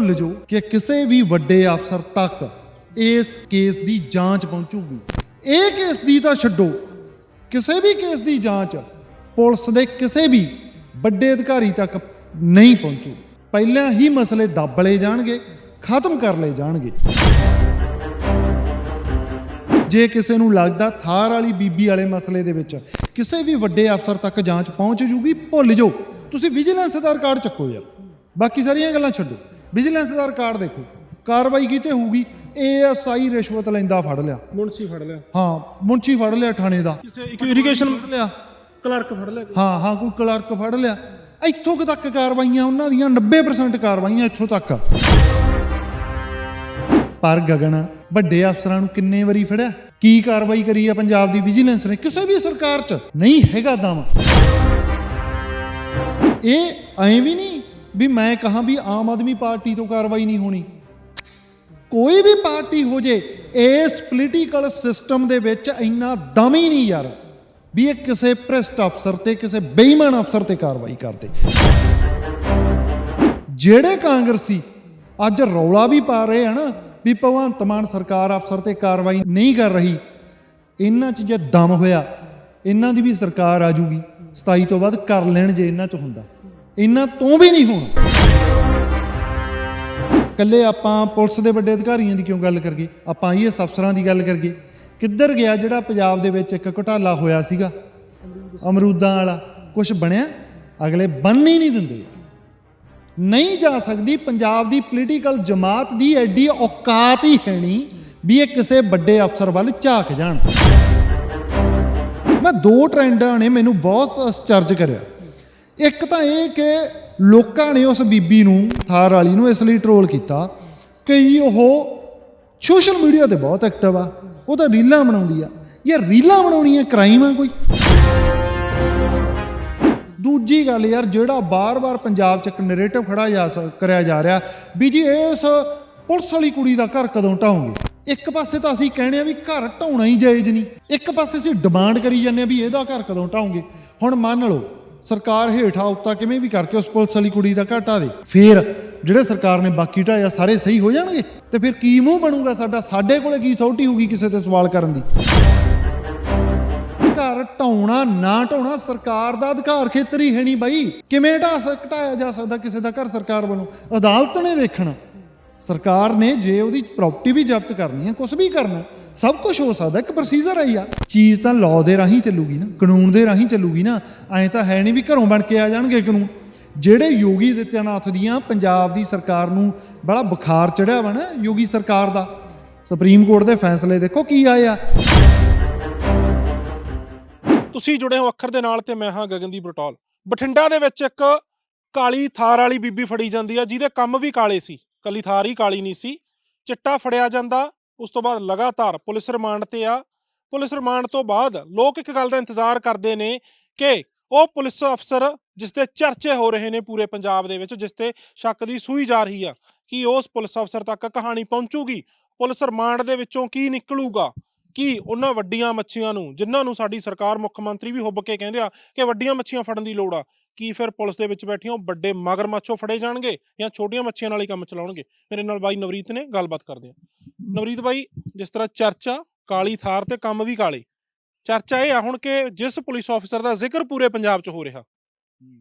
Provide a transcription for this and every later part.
ਭੁੱਲ ਜੋ ਕਿ ਕਿਸੇ ਵੀ ਵੱਡੇ ਅਫਸਰ ਤੱਕ ਇਸ ਕੇਸ ਦੀ ਜਾਂਚ ਪਹੁੰਚੂਗੀ। ਇਹ ਕੇਸ ਦੀ ਤਾਂ ਛੱਡੋ। ਕਿਸੇ ਵੀ ਕੇਸ ਦੀ ਜਾਂਚ ਪੁਲਿਸ ਦੇ ਕਿਸੇ ਵੀ ਵੱਡੇ ਅਧਿਕਾਰੀ ਤੱਕ ਨਹੀਂ ਪਹੁੰਚੂ। ਪਹਿਲਾਂ ਹੀ ਮਸਲੇ ਦੱਬ ਲਏ ਜਾਣਗੇ, ਖਤਮ ਕਰ ਲਏ ਜਾਣਗੇ। ਜੇ ਕਿਸੇ ਨੂੰ ਲੱਗਦਾ ਥਾਰ ਵਾਲੀ ਬੀਬੀ ਵਾਲੇ ਮਸਲੇ ਦੇ ਵਿੱਚ ਕਿਸੇ ਵੀ ਵੱਡੇ ਅਫਸਰ ਤੱਕ ਜਾਂਚ ਪਹੁੰਚ ਜੂਗੀ, ਭੁੱਲ ਜਾਓ। ਤੁਸੀਂ ਵਿਜੀਲੈਂਸ ਦਾ ਰਿਕਾਰਡ ਚੱਕੋ ਯਾਰ। ਬਾਕੀ ਸਾਰੀਆਂ ਗੱਲਾਂ ਛੱਡੋ। ਵਿਜੀਲੈਂਸ ਦਾ ਰਿਕਾਰਡ ਦੇਖੋ। ਕਾਰਵਾਈ ਕੀਤੇ ਹੋਊਗੀ ਏਐਸਆਈ ਰਿਸ਼ਵਤ ਲੈਂਦਾ ਫੜ ਲਿਆ। ਮੁਨਸੀ ਫੜ ਲਿਆ। ਹਾਂ ਮੁੰਚੀ ਫੜ ਲਿਆ ਥਾਣੇ ਦਾ। ਕਿਸੇ ਇੱਕ ਇਰੀਗੇਸ਼ਨ ਫੜ ਲਿਆ। ਕਲਰਕ ਫੜ ਲਿਆ ਹਾਂ ਹਾਂ ਕੋਈ ਕਲਰਕ ਫੜ ਲਿਆ। ਇੱਥੋਂ ਕੁ ਤੱਕ ਕਾਰਵਾਈਆਂ ਉਹਨਾਂ ਦੀਆਂ 90% ਕਾਰਵਾਈਆਂ ਇੱਥੋਂ ਤੱਕ। ਪਰ ਗਗਨ ਵੱਡੇ ਅਫਸਰਾਂ ਨੂੰ ਕਿੰਨੇ ਵਾਰੀ ਫੜਿਆ? ਕੀ ਕਾਰਵਾਈ ਕਰੀ ਆ ਪੰਜਾਬ ਦੀ ਵਿਜੀਲੈਂਸ ਨੇ? ਕਿਸੇ ਵੀ ਸਰਕਾਰ 'ਚ ਨਹੀਂ ਹੈਗਾ ਦਮ ਇਹ ਐਂ ਵੀ ਨਹੀਂ ਵੀ ਮੈਂ ਕਹਾਂ ਵੀ ਆਮ ਆਦਮੀ ਪਾਰਟੀ ਤੋਂ ਕਾਰਵਾਈ ਨਹੀਂ ਹੋਣੀ। ਕੋਈ ਵੀ ਪਾਰਟੀ ਹੋ ਜੇ, ਇਸ ਪੋਲੀਟੀਕਲ ਸਿਸਟਮ ਦੇ ਵਿੱਚ ਇੰਨਾ ਦਮ ਹੀ ਨਹੀਂ ਯਾਰ ਵੀ ਇਹ ਕਿਸੇ ਭ੍ਰਿਸ਼ਟ ਅਫਸਰ ਤੇ, ਕਿਸੇ ਬੇਈਮਾਨ ਅਫਸਰ ਤੇ ਕਾਰਵਾਈ ਕਰਦੇ। ਜਿਹੜੇ ਕਾਂਗਰਸੀ ਅੱਜ ਰੌਲਾ ਵੀ ਪਾ ਰਹੇ ਹਨ ਵੀ ਭਗਵੰਤ ਮਾਨ ਸਰਕਾਰ ਅਫਸਰ ਤੇ ਕਾਰਵਾਈ ਨਹੀਂ ਕਰ ਰਹੀ, ਇਹਨਾਂ 'ਚ ਜੇ ਦਮ ਹੋਇਆ, ਇਹਨਾਂ ਦੀ ਵੀ ਸਰਕਾਰ ਆ ਜੂਗੀ 27 ਤੋਂ ਬਾਅਦ ਕਰ ਲੈਣ ਜੇ ਇਹਨਾਂ 'ਚ ਹੁੰਦਾ। ਇਹਨਾਂ ਤੋਂ ਵੀ ਨਹੀਂ ਹੋਣਾ। ਕੱਲੇ ਆਪਾਂ ਪੁਲਿਸ ਦੇ ਵੱਡੇ ਅਧਿਕਾਰੀਆਂ ਦੀ ਕਿਉਂ ਗੱਲ ਕਰਗੇ ਆਪਾਂ ਆਈਐਸ ਅਫਸਰਾਂ ਦੀ ਗੱਲ ਕਰਗੇ ਕਿੱਧਰ ਗਿਆ ਜਿਹੜਾ ਪੰਜਾਬ ਦੇ ਵਿੱਚ ਇੱਕ ਘੁਟਾਲਾ ਹੋਇਆ ਸੀਗਾ? ਅਮਰੂਦਾਂ ਵਾਲਾ। ਕੁਝ ਬਣਿਆ? ਅਗਲੇ ਬੰਨ ਹੀ ਨਹੀਂ ਦਿੰਦੇ। ਨਹੀਂ ਜਾ ਸਕਦੀ ਪੰਜਾਬ ਦੀ ਪੋਲੀਟੀਕਲ ਜਮਾਤ ਦੀ ਐਡੀ ਔਕਾਤ ਹੀ ਹੈ ਨਹੀਂ ਵੀ ਇਹ ਕਿਸੇ ਵੱਡੇ ਅਫਸਰ ਵੱਲ ਝਾਕ ਜਾਣ। ਮੈਂ ਦੋ ਟ੍ਰੈਂਡਾਂ ਨੇ ਮੈਨੂੰ ਬਹੁਤ ਅਸਚਰਜ ਕਰਿਆ। ਇੱਕ ਤਾਂ ਇਹ ਕਿ ਲੋਕਾਂ ਨੇ ਉਸ ਬੀਬੀ ਨੂੰ, ਥਾਰ ਵਾਲੀ ਨੂੰ ਇਸ ਲਈ ਟਰੋਲ ਕੀਤਾ ਕਿ ਜੀ ਉਹ ਸੋਸ਼ਲ ਮੀਡੀਆ ਤੇ ਬਹੁਤ ਐਕਟਿਵ ਆ। ਉਹ ਤਾਂ ਰੀਲਾਂ ਬਣਾਉਂਦੀ ਆ। ਯਾਰ ਰੀਲਾਂ ਬਣਾਉਣੀਆਂ ਕ੍ਰਾਈਮ ਆ ਕੋਈ। ਦੂਜੀ ਗੱਲ ਯਾਰ, ਜਿਹੜਾ ਬਾਰ-ਬਾਰ ਪੰਜਾਬ 'ਚ ਇੱਕ ਨੈਰੇਟਿਵ ਖੜਾ ਜਾ ਸ- ਕਰਿਆ ਜਾ ਰਿਹਾ ਵੀ ਜੀ ਇਸ ਪੁਲਿਸ ਵਾਲੀ ਕੁੜੀ ਦਾ ਘਰ ਕਦੋਂ ਢਾਉਂਗੇ? ਇੱਕ ਪਾਸੇ ਤਾਂ ਅਸੀਂ ਕਹਿੰਦੇ ਆ ਵੀ ਘਰ ਢਾਉਣਾ ਹੀ ਜਾਇਜ਼ ਨਹੀਂ। ਇੱਕ ਪਾਸੇ ਅਸੀਂ ਡਿਮਾਂਡ ਕਰੀ ਜਾਂਦੇ ਆ ਵੀ ਇਹਦਾ ਘਰ ਕਦੋਂ ਢਾਉਂਗੇ? ਹੁਣ ਮੰਨ ਲਓ ਸਰਕਾਰ ਹੇਠਾਂ ਉੱਤਾ ਕਿਵੇਂ ਵੀ ਕਰਕੇ ਉਸ ਪੁਲਿਸ ਵਾਲੀ ਕੁੜੀ ਦਾ ਘਰ ਦੇ। ਫਿਰ ਜਿਹੜੇ ਸਰਕਾਰ ਨੇ ਬਾਕੀ ਢਾਇਆ ਸਾਰੇ ਸਹੀ ਹੋ ਜਾਣਗੇ? ਤੇ ਫਿਰ ਕੀ ਮੂੰਹ ਬਣੂਗਾ ਸਾਡਾ? ਸਾਡੇ ਕੋਲੇ ਕੀ ਅਥਾਰਟੀ ਹੋਊਗੀ ਕਿਸੇ ਤੇ ਸਵਾਲ ਕਰਨ ਦੀ? ਘਰ ਢਾਉਣਾ, ਨਾ ਢਾਉਣਾ ਸਰਕਾਰ ਦਾ ਅਧਿਕਾਰ ਖੇਤਰ ਹੀ ਹੈ ਨਹੀਂ ਬਾਈ। ਕਿਵੇਂ ਢਾ ਸਕ ਜਾ ਸਕਦਾ ਕਿਸੇ ਦਾ ਘਰ ਸਰਕਾਰ ਵੱਲੋਂ? ਅਦਾਲਤ ਨੇ ਦੇਖਣਾ। ਸਰਕਾਰ ਨੇ ਜੇ ਉਹਦੀ ਪ੍ਰਾਪਰਟੀ ਵੀ ਜ਼ਬਤ ਕਰਨੀ ਹੈ ਕੁਝ ਵੀ ਕਰਨਾ ਸਭ ਕੁਝ ਹੋ ਸਕਦਾ, ਇੱਕ ਪ੍ਰੋਸੀਜਰ ਹੈ ਯਾਰ ਚੀਜ਼ ਤਾਂ ਲਾਅ ਦੇ ਰਾਹੀਂ ਚੱਲੂਗੀ ਨਾ, ਕਾਨੂੰਨ ਦੇ ਰਾਹੀਂ ਚੱਲੂਗੀ ਨਾ, ਐਂ ਤਾਂ ਹੈ ਨਹੀਂ ਵੀ ਘਰੋਂ ਬਣ ਕੇ ਆ ਜਾਣਗੇ ਕਾਨੂੰਨ। ਜਿਹੜੇ ਯੋਗੀ ਦਿੱਤਿਆਨਾਥ ਦੀਆਂ ਪੰਜਾਬ ਦੀ ਸਰਕਾਰ ਨੂੰ ਬੜਾ ਬੁਖਾਰ ਚੜਿਆ ਵਾ ਨਾ, ਯੋਗੀ ਸਰਕਾਰ ਦਾ, ਸੁਪਰੀਮ ਕੋਰਟ ਦੇ ਫੈਸਲੇ ਦੇਖੋ ਕੀ ਆਇਆ ਤੁਸੀਂ ਜੁੜੇ ਹੋ ਅੱਖਰ ਦੇ ਨਾਲ ਤੇ ਮੈਂ ਹਾਂ ਗਗਨਦੀਪ ਬਟੋਲ ਬਠਿੰਡਾ ਦੇ ਵਿੱਚ ਇੱਕ ਕਾਲੀ ਥਾਰ ਵਾਲੀ ਬੀਬੀ ਫੜੀ ਜਾਂਦੀ ਆ, ਜਿਹਦੇ ਕੰਮ ਵੀ ਕਾਲੇ ਸੀ। ਕੱਲੀ ਥਾਰ ਹੀ ਕਾਲੀ ਨਹੀਂ ਸੀ, ਚਿੱਟਾ ਫੜਿਆ ਜਾਂਦਾ ਉਸ ਤੋਂ ਬਾਅਦ ਲਗਾਤਾਰ ਪੁਲਿਸ ਰਿਮਾਂਡ ਤੇ ਆ। ਪੁਲਿਸ ਰਿਮਾਂਡ ਤੋਂ ਬਾਅਦ ਲੋਕ ਇੱਕ ਗੱਲ ਦਾ ਇੰਤਜ਼ਾਰ ਕਰਦੇ ਨੇ ਕਿ ਉਹ ਪੁਲਿਸ ਅਫਸਰ ਜਿਸ ਦੇ ਚਰਚੇ ਹੋ ਰਹੇ ਨੇ ਪੂਰੇ ਪੰਜਾਬ ਦੇ ਵਿੱਚ, ਜਿਸ ਤੇ ਸ਼ੱਕ ਦੀ ਸੂਈ ਜਾ ਰਹੀ ਆ, ਕਿ ਉਸ ਪੁਲਿਸ ਅਫਸਰ ਤੱਕ ਕਹਾਣੀ ਪਹੁੰਚੂਗੀ। ਪੁਲਿਸ ਰਿਮਾਂਡ ਦੇ ਵਿੱਚੋਂ ਕੀ ਨਿਕਲੂਗਾ? ਕੀ ਉਹਨਾਂ ਵੱਡੀਆਂ ਮੱਛੀਆਂ ਨੂੰ ਜਿਨ੍ਹਾਂ ਨੂੰ ਸਾਡੀ ਸਰਕਾਰ ਮੁੱਖ ਮੰਤਰੀ ਵੀ ਹੁੱਬ ਕੇ ਕਹਿੰਦੇ ਆ ਕਿ ਵੱਡੀਆਂ ਮੱਛੀਆਂ ਫੜਨ ਦੀ ਲੋੜ ਆ ਕੀ ਫਿਰ ਪੁਲਿਸ ਦੇ ਵਿੱਚ ਬੈਠੀਆਂ ਉਹ ਵੱਡੇ ਮਗਰਮੱਛੋਂ ਫੜੇ ਜਾਣਗੇ ਜਾਂ ਛੋਟੀਆਂ ਮੱਛੀਆਂ ਨਾਲ ਹੀ ਕੰਮ ਚਲਾਉਣਗੇ? ਮੇਰੇ ਨਾਲ ਬਾਈ ਨਵਰੀਤ ਨੇ ਗੱਲਬਾਤ ਕਰਦੇ ਆ। ਨਵਰੀਤ ਬਾਈ ਜਿਸ ਤਰ੍ਹਾਂ ਚਰਚਾ ਕਾਲੀ ਥਾਰ ਤੇ ਕੰਮ ਵੀ ਕਾਲੇ। ਚਰਚਾ ਇਹ ਆ ਹੁਣ ਕਿ ਜਿਸ ਪੁਲਿਸ ਅਫਸਰ ਦਾ ਜ਼ਿਕਰ ਪੂਰੇ ਪੰਜਾਬ 'ਚ ਹੋ ਰਿਹਾ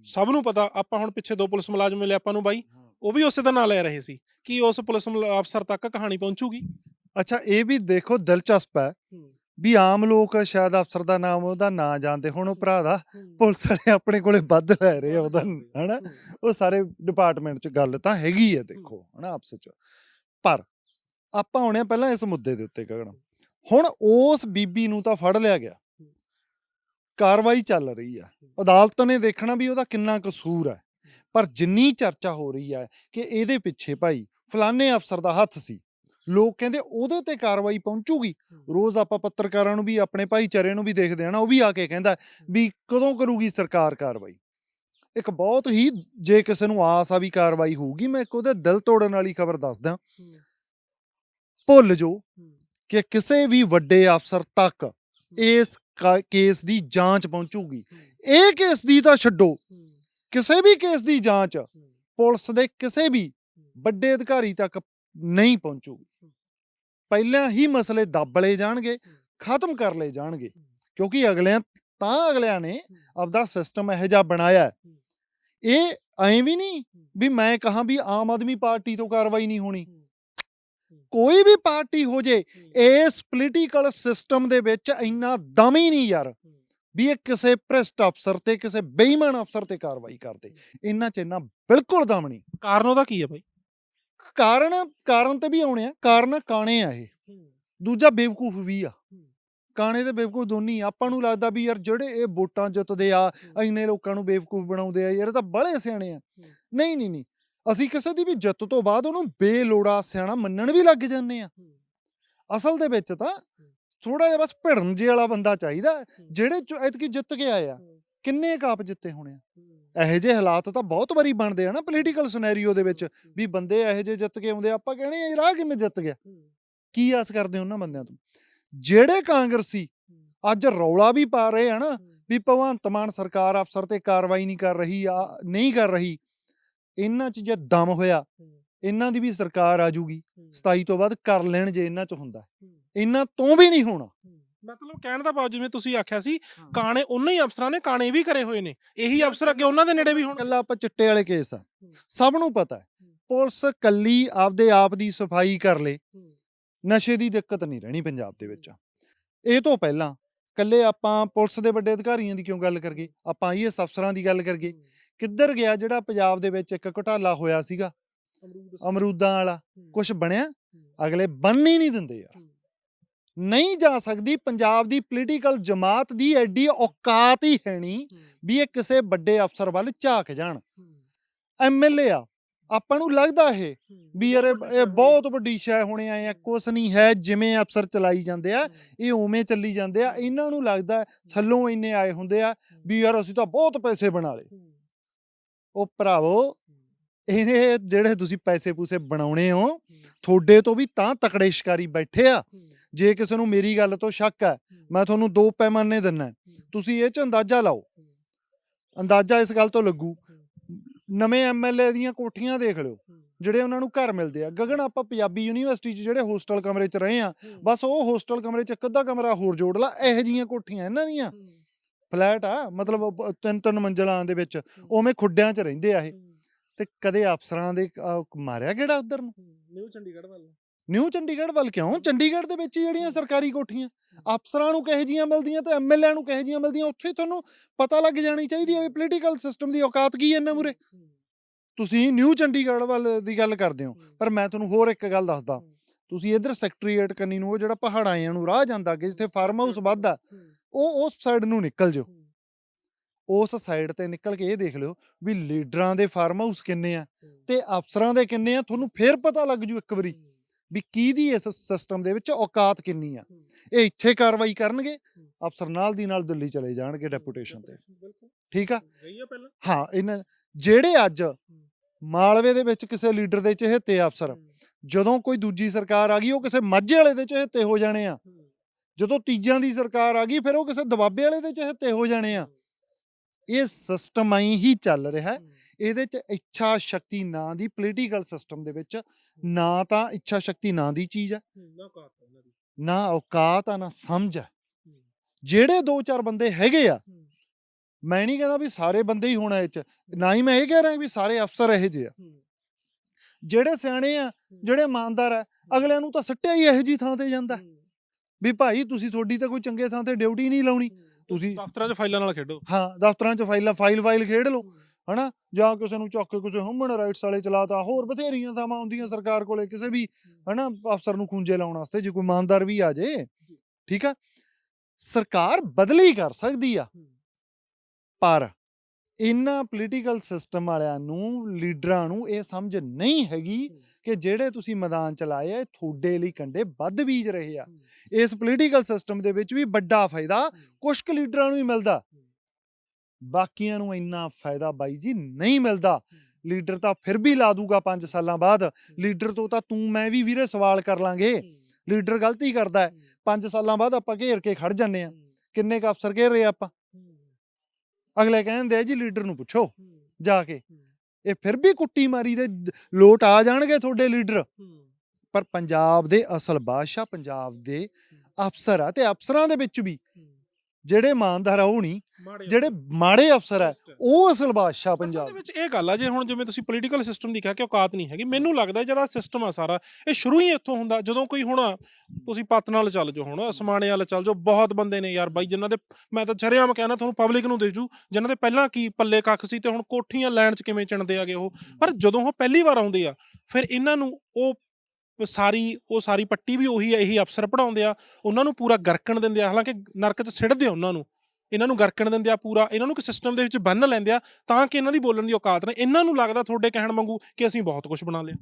ਸਭ ਨੂੰ ਪਤਾ ਆਪਾਂ ਹੁਣ ਪਿੱਛੇ ਦੋ ਪੁਲਿਸ ਮੁਲਾਜ਼ਮ ਮਿਲੇ ਆਪਾਂ ਨੂੰ ਬਾਈ ਉਹ ਵੀ ਉਸੇ ਦਾ ਨਾਂ ਲੈ ਰਹੇ ਸੀ ਕੀ ਉਸ ਪੁਲਿਸ ਅਫਸਰ ਤੱਕ ਕਹਾਣੀ ਪਹੁੰਚੂਗੀ। ਅੱਛਾ ਇਹ ਵੀ ਦੇਖੋ ਦਿਲਚਸਪ ਹੈ ਵੀ ਆਮ ਲੋਕ ਸ਼ਾਇਦ ਅਫਸਰ ਦਾ ਨਾਮ ਉਹਦਾ ਨਾਂ ਜਾਣਦੇ ਹੁਣ ਉਹ ਭਰਾ ਦਾ ਪੁਲਿਸ ਵਾਲੇ ਆਪਣੇ ਕੋਲੇ ਵੱਧ ਲੈ ਰਹੇ ਆ ਉਹਦਾ ਹਨਾ। ਉਹ ਸਾਰੇ ਡਿਪਾਰਟਮੈਂਟ 'ਚ ਗੱਲ ਤਾਂ ਹੈਗੀ ਹੈ ਦੇਖੋ ਹਨਾ ਆਪਸ 'ਚ। ਪਰ ਆਪਾਂ ਆ ਪਹਿਲਾਂ ਇਸ ਮੁੱਦੇ ਦੇ ਉੱਤੇ ਗਗਨ। ਹੁਣ ਉਸ ਬੀਬੀ ਨੂੰ ਤਾਂ ਫੜ ਲਿਆ ਗਿਆ। ਕਾਰਵਾਈ ਚੱਲ ਰਹੀ ਆ। ਅਦਾਲਤ ਨੇ ਦੇਖਣਾ ਵੀ ਉਹਦਾ ਕਿੰਨਾ ਕਸੂਰ ਹੈ। ਪਰ ਜਿੰਨੀ ਚਰਚਾ ਹੋ ਰਹੀ ਹੈ ਕਿ ਇਹਦੇ ਪਿੱਛੇ ਭਾਈ ਫਲਾਣੇ ਅਫਸਰ ਦਾ ਹੱਥ ਸੀ। ਲੋਕ ਕਹਿੰਦੇ ਉਹਦੇ ਤੇ ਕਾਰਵਾਈ ਪਹੁੰਚੂਗੀ। ਰੋਜ਼ ਆਪਾਂ ਪੱਤਰਕਾਰਾਂ ਨੂੰ ਵੀ ਆਪਣੇ ਭਾਈਚਾਰੇ ਨੂੰ ਵੀ ਦੇਖਦੇ ਆ ਨਾ ਉਹ ਵੀ ਆ ਕੇ ਕਹਿੰਦਾ ਵੀ ਕਦੋਂ ਕਰੂਗੀ ਸਰਕਾਰ ਕਾਰਵਾਈ? ਇੱਕ ਬਹੁਤ ਹੀ ਜੇ ਕਿਸੇ ਨੂੰ ਆਸ ਆ ਵੀ ਕਾਰਵਾਈ ਹੋਊਗੀ ਮੈਂ ਇੱਕ ਉਹਦੇ ਦਿਲ ਤੋੜਨ ਵਾਲੀ ਖਬਰ ਦੱਸਦਾ। ਭੁੱਲ ਜੋ ਕਿ ਕਿਸੇ ਵੀ ਵੱਡੇ ਅਫਸਰ ਤੱਕ ਇਸ ਕੇਸ ਦੀ ਜਾਂਚ ਪਹੁੰਚੂਗੀ। ਇਹ ਕੇਸ ਦੀ ਤਾਂ ਛੱਡੋ। ਕਿਸੇ ਵੀ ਕੇਸ ਦੀ ਜਾਂਚ ਪੁਲਿਸ ਦੇ ਕਿਸੇ ਵੀ ਵੱਡੇ ਅਧਿਕਾਰੀ ਤੱਕ ਨਹੀਂ ਪਹੁੰਚੂਗੀ। ਪਹਿਲਾਂ ਹੀ ਮਸਲੇ ਦੱਬ ਲਏ ਜਾਣਗੇ ਖਤਮ ਕਰ ਲਏ ਜਾਣਗੇ। ਕਿਉਂਕਿ ਅਗਲਿਆਂ ਤਾਂ ਅਗਲਿਆਂ ਨੇ ਆਪਦਾ ਸਿਸਟਮ ਇਹੋ ਜਿਹਾ ਬਣਾਇਆ। ਇਹ ਐਂ ਵੀ ਨਹੀਂ ਵੀ ਮੈਂ ਕਹਾਂ ਵੀ ਆਮ ਆਦਮੀ ਪਾਰਟੀ ਤੋਂ ਕਾਰਵਾਈ ਨਹੀਂ ਹੋਣੀ। ਕੋਈ ਵੀ ਪਾਰਟੀ ਹੋ ਜੇ ਇਸ ਪੋਲੀਟੀਕਲ ਸਿਸਟਮ ਦੇ ਵਿੱਚ ਇੰਨਾ ਦਮ ਹੀ ਨਹੀਂ ਯਾਰ ਵੀ ਇਹ ਕਿਸੇ ਭ੍ਰਿਸ਼ਟ ਅਫਸਰ ਤੇ ਕਿਸੇ ਬੇਈਮਾਨ ਅਫਸਰ ਤੇ ਕਾਰਵਾਈ ਕਰਦੇ। ਇਹਨਾਂ 'ਚ ਇੰਨਾ ਬਿਲਕੁਲ ਦਮ ਨਹੀਂ। ਕਾਰਨ ਉਹਦਾ ਕੀ ਹੈ ਬਾਈ? ਕਾਰਨ ਕਾਰਨ ਤੇ ਵੀ ਆਉਣੇ ਆ ਕਾਰਨ ਕਾਣੇ ਆ ਇਹ। ਦੂਜਾ ਬੇਵਕੂਫ ਵੀ ਆ। ਕਾਣੇ ਤੇ ਬੇਵਕੂਫ ਦੋਨੀ। ਆਪਾਂ ਨੂੰ ਲੱਗਦਾ ਵੀ ਯਾਰ ਜਿਹੜੇ ਇਹ ਵੋਟਾਂ ਜਿੱਤਦੇ ਆ ਇੰਨੇ ਲੋਕਾਂ ਨੂੰ ਬੇਵਕੂਫ ਬਣਾਉਂਦੇ ਆ ਯਾਰ ਇਹ ਤਾਂ ਬੜੇ ਸਿਆਣੇ ਆ। ਨਹੀਂ ਨਹੀਂ ਨਹੀਂ। ਅਸੀਂ ਕਿਸੇ ਦੀ ਵੀ ਜਿੱਤ ਤੋਂ ਬਾਅਦ ਉਹਨੂੰ ਬੇਲੋੜਾ ਸਿਆਣਾ ਮੰਨਣ ਵੀ ਲੱਗ ਜਾਂਦੇ ਆ। ਅਸਲ ਦੇ ਵਿੱਚ ਤਾਂ ਥੋੜਾ ਜਿਹਾ ਬਸ ਭਿੜਨ ਜੇ ਵਾਲਾ ਬੰਦਾ ਚਾਹੀਦਾ ਜਿਹੜੇ ਚ ਐਤਕੀ ਜਿੱਤ ਕੇ ਆਏ ਆ। ਕਿੰਨੇ ਕਾਪ ਜਿੱਤੇ ਹੋਣੇ ਆ? ਇਹੋ ਜਿਹੇ ਹਾਲਾਤ ਤਾਂ ਬਹੁਤ ਵਾਰੀ ਬਣਦੇ ਆ ਨਾ ਪੋਲੀਟੀਕਲ ਸਿਨੈਰੀਓ ਦੇ ਵਿੱਚ ਵੀ ਬੰਦੇ ਇਹੋ ਜਿਹੇ ਜਿੱਤ ਕੇ ਆਉਂਦੇ ਆ, ਆਪਾਂ ਕਹਿੰਦੇ ਆ ਯਾਰ ਆਹ ਕਿਵੇਂ ਜਿੱਤ ਗਿਆ? ਕੀ ਆਸ ਕਰਦੇ ਹੋ ਉਹਨਾਂ ਬੰਦਿਆਂ ਤੋਂ? ਜਿਹੜੇ ਕਾਂਗਰਸੀ ਅੱਜ ਰੌਲਾ ਵੀ ਪਾ ਰਹੇ ਆ ਨਾ ਵੀ ਭਗਵੰਤ ਮਾਨ ਸਰਕਾਰ ਅਫਸਰ ਤੇ ਕਾਰਵਾਈ ਨਹੀਂ ਕਰ ਰਹੀ ਆ ਨਹੀਂ ਕਰ ਰਹੀ ਇਹਨਾਂ 'ਚ ਜੇ ਦਮ ਹੋਇਆ ਇਹਨਾਂ ਦੀ ਵੀ ਸਰਕਾਰ ਆ ਜੂਗੀ 27 ਤੋਂ ਬਾਅਦ ਕਰ ਲੈਣ ਜੇ ਇਹਨਾਂ 'ਚ ਹੁੰਦਾ। ਇਹਨਾਂ ਤੋਂ ਵੀ ਨਹੀਂ ਹੋਣਾ। ਮਤਲਬ ਕਹਿਣ ਦਾ ਭਾਵ ਜਿਵੇਂ ਤੁਸੀਂ ਆਖਿਆ ਸੀ ਕਾਣੇ ਉਹਨਾਂ ਹੀ ਅਫਸਰਾਂ ਨੇ ਕਾਣੇ ਵੀ ਕਰੇ ਹੋਏ ਨੇ। ਇਹੀ ਅਫਸਰ ਅੱਗੇ ਉਹਨਾਂ ਦੇ ਨੇੜੇ ਵੀ ਹੋਣ। ਕੱਲਾ ਆਪਾਂ ਚਿੱਟੇ ਵਾਲੇ ਕੇਸ ਆ। ਸਭ ਨੂੰ ਪਤਾ ਹੈ ਪੁਲਿਸ ਕੱਲੀ ਆਪਦੇ ਆਪ ਦੀ ਸਫ਼ਾਈ ਕਰ ਲੇ। ਨਸ਼ੇ ਦੀ ਦਿੱਕਤ ਨਹੀਂ ਰਹਿਣੀ ਪੰਜਾਬ ਦੇ ਵਿੱਚ। ਇਹ ਤੋਂ ਪਹਿਲਾਂ ਕੱਲੇ ਆਪਾਂ ਪੁਲਿਸ ਦੇ ਵੱਡੇ ਅਧਿਕਾਰੀਆਂ ਦੀ ਕਿਉਂ ਗੱਲ ਕਰਗੇ ਆਪਾਂ ਆਈਐਸ ਅਫਸਰਾਂ ਦੀ ਗੱਲ ਕਰਗੇ ਕਿੱਧਰ ਗਿਆ ਜਿਹੜਾ ਪੰਜਾਬ ਦੇ ਵਿੱਚ ਇੱਕ ਘੁਟਾਲਾ ਹੋਇਆ ਸੀਗਾ? ਅਮਰੂਦਾਂ ਵਾਲਾ। ਕੁਝ ਬਣਿਆ? ਅਗਲੇ ਬੰਨ ਹੀ ਨਹੀਂ ਦਿੰਦੇ ਯਾਰ। ਨਹੀਂ ਜਾ ਸਕਦੀ ਪੰਜਾਬ ਦੀ ਪੋਲੀਟੀਕਲ ਜਮਾਤ ਦੀ ਐਡੀ ਔਕਾਤ ਹੀ ਹੈ ਨਹੀਂ ਵੀ ਇਹ ਕਿਸੇ ਵੱਡੇ ਅਫਸਰ ਵੱਲ ਝਾਕ ਜਾਣ। ਐਮਐਲਏ ਆ ਆਪਾਂ ਨੂੰ ਲੱਗਦਾ ਇਹ ਵੀ ਯਾਰ ਇਹ ਬਹੁਤ ਵੱਡੀ ਸ਼ੈ ਹੋਣੇ ਆਏ ਆ ਕੁਛ ਨਹੀਂ ਹੈ ਜਿਵੇਂ ਅਫਸਰ ਚਲਾਈ ਜਾਂਦੇ ਆ ਇਹ ਉਵੇਂ ਚੱਲੀ ਜਾਂਦੇ ਆ ਇਹਨਾਂ ਨੂੰ ਲੱਗਦਾ ਥੱਲੋਂ ਇੰਨੇ ਆਏ ਹੁੰਦੇ ਆ ਵੀ ਯਾਰ ਅਸੀਂ ਤਾਂ ਬਹੁਤ ਪੈਸੇ ਬਣਾ ਲਏ। ਉਹ ਭਰਾਵੋ ਇਹ ਜਿਹੜੇ ਤੁਸੀਂ ਪੈਸੇ ਪੂਸੇ ਬਣਾਉਣੇ ਹੋ ਤੁਹਾਡੇ ਤੋਂ ਵੀ ਤਾਂ ਤਕੜੇ ਸ਼ਿਕਾਰੀ ਬੈਠੇ ਆ। ਜੇ ਕਿਸੇ ਨੂੰ ਮੇਰੀ ਗੱਲ ਤੋਂ ਸ਼ੱਕ ਹੈ ਮੈਂ ਤੁਹਾਨੂੰ ਦੋ ਪੈਮਾਨੇ ਦਿੰਨਾ ਤੁਸੀਂ ਇਹ ਚ ਅੰਦਾਜ਼ਾ ਲਾਓ। ਅੰਦਾਜ਼ਾ ਇਸ ਗੱਲ ਤੋਂ ਲੱਗੂ ਨਵੇਂ ਐਮਐਲਏ ਦੀਆਂ ਕੋਠੀਆਂ ਦੇਖ ਲਿਓ ਜਿਹੜੇ ਉਹਨਾਂ ਨੂੰ ਘਰ ਮਿਲਦੇ ਆ। ਗਗਨ ਆਪਾਂ ਪੰਜਾਬੀ ਯੂਨੀਵਰਸਿਟੀ 'ਚ ਜਿਹੜੇ ਹੋਸਟਲ ਕਮਰੇ 'ਚ ਰਹੇ ਆ ਬਸ ਉਹ ਹੋਸਟਲ ਕਮਰੇ 'ਚ ਇੱਕ ਅੱਧਾ ਕਮਰਾ ਹੋਰ ਜੋੜ ਲਾ ਇਹੋ ਜੀਆਂ ਕੋਠੀਆਂ ਇਹਨਾਂ ਦੀਆਂ। ਫਲੈਟ ਆ ਮਤਲਬ ਤਿੰਨ ਤਿੰਨ ਮੰਜ਼ਲਾਂ ਦੇ ਵਿੱਚ ਉਵੇਂ ਖੁੱਡਿਆਂ 'ਚ ਰਹਿੰਦੇ ਆ ਇਹ। ਤੇ ਕਦੇ ਅਫਸਰਾਂ ਦੇ ਮਾਰਿਆ ਕਿਹੜਾ ਉਧਰ ਨੂੰ? ਨਿਊ ਚੰਡੀਗੜ੍ਹ ਵੱਲ। ਨਿਊ ਚੰਡੀਗੜ੍ਹ ਵੱਲ ਕਿਉਂ? ਚੰਡੀਗੜ੍ਹ ਦੇ ਵਿੱਚ ਜਿਹੜੀਆਂ ਸਰਕਾਰੀ ਕੋਠੀਆਂ ਅਫਸਰਾਂ ਨੂੰ ਕਹੇ ਜੀਆਂ ਮਿਲਦੀਆਂ ਤੇ ਐਮਐਲਏ ਨੂੰ ਕਹੇ ਜੀਆਂ ਮਿਲਦੀਆਂ ਉੱਥੇ ਤੁਹਾਨੂੰ ਪਤਾ ਲੱਗ ਜਾਣੀ ਚਾਹੀਦੀ ਹੈ ਵੀ ਪੋਲੀਟੀਕਲ ਸਿਸਟਮ ਦੀ ਔਕਾਤ ਕੀ ਹੈ ਇਹਨਾਂ ਮੂਰੇ ਤੁਸੀਂ ਨਿਊ ਚੰਡੀਗੜ੍ਹ ਵੱਲ ਦੀ ਗੱਲ ਕਰਦੇ ਹੋ ਪਰ ਮੈਂ ਤੁਹਾਨੂੰ ਹੋਰ ਇੱਕ ਗੱਲ ਦੱਸਦਾ। ਤੁਸੀਂ ਇਧਰ ਸੈਕਟਰੀਏਟ ਕੰਨੀ ਨੂੰ ਉਹ ਜਿਹੜਾ ਪਹਾੜਾਂ ਨੂੰ ਰਾਹ ਜਾਂਦਾ ਅੱਗੇ ਜਿੱਥੇ ਫਾਰਮ ਹਾਊਸ ਵੱਧਦਾ ਉਹ ਉਸ ਸਾਈਡ ਨੂੰ ਨਿਕਲ ਜਾਓ। ਉਸ ਸਾਈਡ ਤੇ ਨਿਕਲ ਕੇ ਇਹ ਦੇਖ ਲਿਓ ਵੀ ਲੀਡਰਾਂ ਦੇ ਫਾਰਮ ਹਾਊਸ ਕਿੰਨੇ ਆ ਤੇ ਅਫਸਰਾਂ ਦੇ ਕਿੰਨੇ ਆ ਤੁਹਾਨੂੰ ਫੇਰ ਪਤਾ ਲੱਗ ਜੂ ਇੱਕ ਵਾਰੀ। ਵੀ ਕਿਹਦੀ ਇਸ ਸਿਸਟਮ ਦੇ ਵਿੱਚ ਔਕਾਤ ਕਿੰਨੀ ਆ? ਇਹ ਇੱਥੇ ਕਾਰਵਾਈ ਕਰਨਗੇ ਅਫਸਰ ਨਾਲ ਦੀ ਨਾਲ ਦਿੱਲੀ ਚਲੇ ਜਾਣਗੇ ਡੈਪੂਟੇਸ਼ਨ ਤੇ। ਠੀਕ ਆ? ਹਾਂ ਇਹਨਾਂ ਜਿਹੜੇ ਅੱਜ ਮਾਲਵੇ ਦੇ ਵਿੱਚ ਕਿਸੇ ਲੀਡਰ ਦੇ ਚਹੇਤੇ ਅਫਸਰ ਜਦੋਂ ਕੋਈ ਦੂਜੀ ਸਰਕਾਰ ਆ ਗਈ ਉਹ ਕਿਸੇ ਮਾਝੇ ਵਾਲੇ ਦੇ ਚਹੇਤੇ ਹੋ ਜਾਣੇ ਆ। ਜਦੋਂ ਤੀਜਿਆਂ ਦੀ ਸਰਕਾਰ ਆ ਗਈ ਫਿਰ ਉਹ ਕਿਸੇ ਦਬਾਬੇ ਵਾਲੇ ਦੇ ਚਹੇਤੇ ਹੋ ਜਾਣੇ ਆ। ਇਹ ਸਿਸਟਮ ਆਈ ਹੀ ਚੱਲ ਰਿਹਾ ਹੈ। ਇਹਦੇ ਚ ਇੱਛਾ ਸ਼ਕਤੀ ਨਾਂ ਦੀ ਪੋਲੀਟੀਕਲ ਸਿਸਟਮ ਦੇ ਵਿੱਚ ਨਾ ਤਾਂ ਇੱਛਾ ਸ਼ਕਤੀ ਨਾਂ ਦੀ ਚੀਜ਼ ਹੈ। ਨਾ ਔਕਾਤ ਆ ਨਾ ਸਮਝ ਹੈ। ਜਿਹੜੇ ਦੋ ਚਾਰ ਬੰਦੇ ਹੈਗੇ ਆ ਮੈਂ ਨਹੀਂ ਕਹਿੰਦਾ ਵੀ ਸਾਰੇ ਬੰਦੇ ਹੀ ਹੋਣਾ ਇਹ ਚ ਨਾ ਹੀ ਮੈਂ ਇਹ ਕਹਿ ਰਿਹਾ ਵੀ ਸਾਰੇ ਅਫਸਰ ਇਹੋ ਜਿਹੇ ਆ। ਜਿਹੜੇ ਸਿਆਣੇ ਆ ਜਿਹੜੇ ਇਮਾਨਦਾਰ ਆ ਅਗਲਿਆਂ ਨੂੰ ਤਾਂ ਸੱਟਿਆ ਹੀ ਇਹੋ ਜੀ ਥਾਂ ਤੇ ਜਾਂਦਾ। ਵੀ ਭਾਈ ਤੁਸੀਂ ਤੁਹਾਡੀ ਤਾਂ ਕੋਈ ਚੰਗੇ ਥਾਂ ਤੇ ਡਿਊਟੀ ਨਹੀਂ ਲਾਉਣੀ। ਤੁਸੀਂ- ਦਫ਼ਤਰਾਂ 'ਚ ਫਾਈਲਾਂ ਨਾਲ ਖੇਡੋ। ਹਾਂ ਦਫ਼ਤਰਾਂ 'ਚ ਫਾਈਲਾਂ ਫਾਈਲ ਫਾਈਲ ਖੇਡ ਲਓ ਹਨਾ? ਜਾਂ ਕਿਸੇ ਨੂੰ ਚੱਕ ਕੇ ਕਿਸੇ ਹਿਊਮਨ ਰਾਈਟਸ ਵਾਲੇ ਚਲਾਤਾ ਹੋਰ ਬਥੇਰੀਆਂ ਥਾਵਾਂ ਹੁੰਦੀਆਂ ਸਰਕਾਰ ਕੋਲੇ ਕਿਸੇ ਵੀ ਹਨਾ ਅਫਸਰ ਨੂੰ ਖੂੰਜੇ ਲਾਉਣ ਵਾਸਤੇ ਜੇ ਕੋਈ ਇਮਾਨਦਾਰ ਵੀ ਆ ਜੇ ਠੀਕ ਆ? ਸਰਕਾਰ ਬਦਲੀ ਕਰ ਸਕਦੀ ਆ। ਪਰ ਇਹਨਾਂ ਪੋਲੀਟੀਕਲ ਸਿਸਟਮ ਵਾਲਿਆਂ ਨੂੰ ਲੀਡਰਾਂ ਨੂੰ ਇਹ ਸਮਝ ਨਹੀਂ ਹੈਗੀ ਕਿ ਜਿਹੜੇ ਤੁਸੀਂ ਮੈਦਾਨ ਚਲਾਏ ਆ ਤੁਹਾਡੇ ਲਈ ਕੰਡੇ ਵੱਧ ਬੀਜ ਰਹੇ ਆ। ਇਸ ਪੋਲੀਟੀਕਲ ਸਿਸਟਮ ਦੇ ਵਿੱਚ ਵੀ ਵੱਡਾ ਫਾਇਦਾ ਕੁਝ ਕੁ ਲੀਡਰਾਂ ਨੂੰ ਹੀ ਮਿਲਦਾ। ਬਾਕੀਆਂ ਨੂੰ ਇੰਨਾ ਫਾਇਦਾ ਬਾਈ ਜੀ ਨਹੀਂ ਮਿਲਦਾ। ਲੀਡਰ ਤਾਂ ਫਿਰ ਵੀ ਲਾ ਦੂਗਾ 5 ਸਾਲਾਂ ਬਾਅਦ। ਲੀਡਰ ਤੋਂ ਤਾਂ ਤੂੰ ਮੈਂ ਵੀ ਵੀਰੇ ਸਵਾਲ ਕਰ ਲਾਂਗੇ। ਲੀਡਰ ਗਲਤੀ ਕਰਦਾ ਹੈ। 5 ਸਾਲਾਂ ਬਾਅਦ ਆਪਾਂ ਘੇਰ ਕੇ ਖੜ ਜੰਨੇ ਆ ਕਿੰਨੇ ਕ ਅਫਸਰ ਘੇਰ ਰਹੇ ਆਪਾਂ? ਅਗਲੇ ਕਹਿੰਦੇ ਆ ਜੀ ਲੀਡਰ ਨੂੰ ਪੁੱਛੋ ਜਾ ਕੇ। ਇਹ ਫਿਰ ਵੀ ਕੁੱਟੀ ਮਾਰੀ ਦੇ ਲੋਟ ਆ ਜਾਣਗੇ ਤੁਹਾਡੇ ਲੀਡਰ। ਪਰ ਪੰਜਾਬ ਦੇ ਅਸਲ ਬਾਦਸ਼ਾਹ ਪੰਜਾਬ ਦੇ ਅਫਸਰ ਆ ਤੇ ਅਫਸਰਾਂ ਦੇ ਵਿੱਚ ਵੀ ਜਿਹੜੇ ਇਮਾਨਦਾਰ ਆ ਉਹ ਨਹੀਂ ਜਿਹੜੇ ਮਾੜੇ ਅਫਸਰ ਆ ਉਹ ਅਸਲ ਬਾਦਸ਼ਾਹ ਪੰਜਾਬ ਦੇ ਵਿੱਚ ਇਹ ਗੱਲ ਆ ਜੇ ਹੁਣ ਜਿਵੇਂ ਤੁਸੀਂ ਪੋਲੀਟੀਕਲ ਸਿਸਟਮ ਦੀ ਕਿਹਾ ਕਿ ਔਕਾਤ ਨਹੀਂ ਹੈਗੀ ਮੈਨੂੰ ਲੱਗਦਾ ਜਿਹੜਾ ਸਿਸਟਮ ਆ ਸਾਰਾ ਇਹ ਸ਼ੁਰੂ ਹੀ ਇੱਥੋਂ ਹੁੰਦਾ ਜਦੋਂ ਕੋਈ ਹੁਣ ਤੁਸੀਂ ਪੱਤ ਨਾਲ ਚੱਲ ਜਾਓ ਹੁਣ ਅਸਮਾਨੇ ਵਾਲ ਚੱਲ ਜਾਓ ਬਹੁਤ ਬੰਦੇ ਨੇ ਯਾਰ ਬਾਈ ਜਿਨ੍ਹਾਂ ਦੇ ਮੈਂ ਤਾਂ ਚਰਿਆਮ ਕਹਿਣਾ ਤੁਹਾਨੂੰ ਪਬਲਿਕ ਨੂੰ ਦੇ ਜੂ ਜਿਨ੍ਹਾਂ ਦੇ ਪਹਿਲਾਂ ਕੀ ਪੱਲੇ ਕੱਖ ਸੀ ਤੇ ਹੁਣ ਕੋਠੀਆਂ ਲੈਣ ਚ ਕਿਵੇਂ ਚਿਣਦੇ ਆਗੇ ਉਹ। ਪਰ ਜਦੋਂ ਉਹ ਪਹਿਲੀ ਵਾਰ ਆਉਂਦੇ ਆ ਫਿਰ ਇਹਨਾਂ ਨੂੰ ਉਹ ਸਾਰੀ ਉਹ ਸਾਰੀ ਪੱਟੀ ਵੀ ਉਹੀ ਆ ਇਹੀ ਅਫਸਰ ਪੜਾਉਂਦੇ ਆ। ਉਹਨਾਂ ਨੂੰ ਪੂਰਾ ਗਰਕਣ ਦਿੰਦੇ ਆ ਹਾਲਾਂਕਿ ਨਰਕ 'ਚ ਸਿੱਟਦੇ ਆ ਉਹਨਾਂ ਨੂੰ। ਇਹਨਾਂ ਨੂੰ ਗਰਕਣ ਦਿੰਦੇ ਆ ਪੂਰਾ ਇਹਨਾਂ ਨੂੰ ਕਿ ਸਿਸਟਮ ਦੇ ਵਿੱਚ ਬੰਨ ਲੈਂਦੇ ਆ ਤਾਂ ਕਿ ਇਹਨਾਂ ਦੀ ਬੋਲਣ ਦੀ ਔਕਾਤ ਨਹੀਂ ਇਹਨਾਂ ਨੂੰ ਲੱਗਦਾ ਤੁਹਾਡੇ ਕਹਿਣ ਵਾਂਗੂ ਕਿ ਅਸੀਂ ਬਹੁਤ ਕੁਝ ਬਣਾ ਲਿਆ।